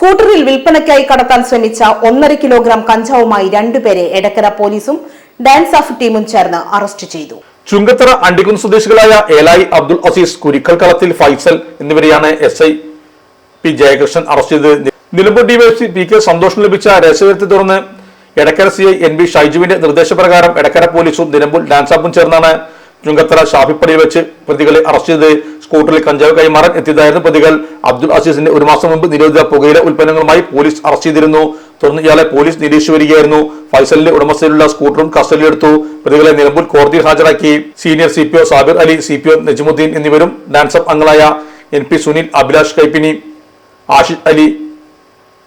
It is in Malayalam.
സ്കൂട്ടറിൽ വിൽപ്പനയ്ക്കായി കടത്താൻ ശ്രമിച്ച ഒന്നര കിലോഗ്രാം കഞ്ചാവുമായി രണ്ടുപേരെ എടക്കര പോലീസും ഡാൻസ് ഓഫ് ടീമും ചേർന്ന് അറസ്റ്റ് ചെയ്തു. ചുങ്കത്തറ അണ്ടിക്കുന്ന് സ്വദേശികളായ ഏലായി അബ്ദുൾ അസീസ് കുരിക്കൽ കളത്തിൽ ഫൈസൽ എന്നിവരെയാണ് S I P Jayakrishnan arrest ചെയ്തത്. നിലമ്പൂർ ഡിവൈഎസ്പി പി കെ സന്തോഷം ലഭിച്ച രഹസ്യത്തെ തുടർന്ന് Edakkara C I N B ഷൈജുവിന്റെ നിർദ്ദേശപ്രകാരം എടക്കര പോലീസും നിലമ്പൂർ ഡാൻസ് ആപ്പും ചേർന്നാണ് ചുങ്കത്തറ ഷാഫിപ്പടിയിൽ വെച്ച് പ്രതികളെ അറസ്റ്റ് ചെയ്ത് സ്കൂട്ടറിൽ കഞ്ചാവ് കൈമാറാൻ എത്തിയതായിരുന്നു പ്രതികൾ. അബ്ദുൾ അസീസിന്റെ ഒരു മാസം മുമ്പ് നിരോധിത പുകയില ഉൽപ്പന്നങ്ങളുമായി പോലീസ് അറസ്റ്റ് ചെയ്തിരുന്നു. തുടർന്ന് ഇയാളെ പോലീസ് നിരീക്ഷിച്ചു വരികയായിരുന്നു. ഫൈസലിന്റെ ഉടമസ്ഥയിലുള്ള സ്കൂട്ടറും കസ്റ്റഡിയിലെടുത്തു. പ്രതികളെ നിലമ്പൂർ കോടതിയിൽ ഹാജരാക്കി. Senior C P O Sabir Ali C P O Najmuddeen എന്നിവരും ഡാൻസപ്പ് അംഗങ്ങളായ എൻ പി സുനിൽ അഭിലാഷ് കൈപ്പിനി ആഷിഷ് അലി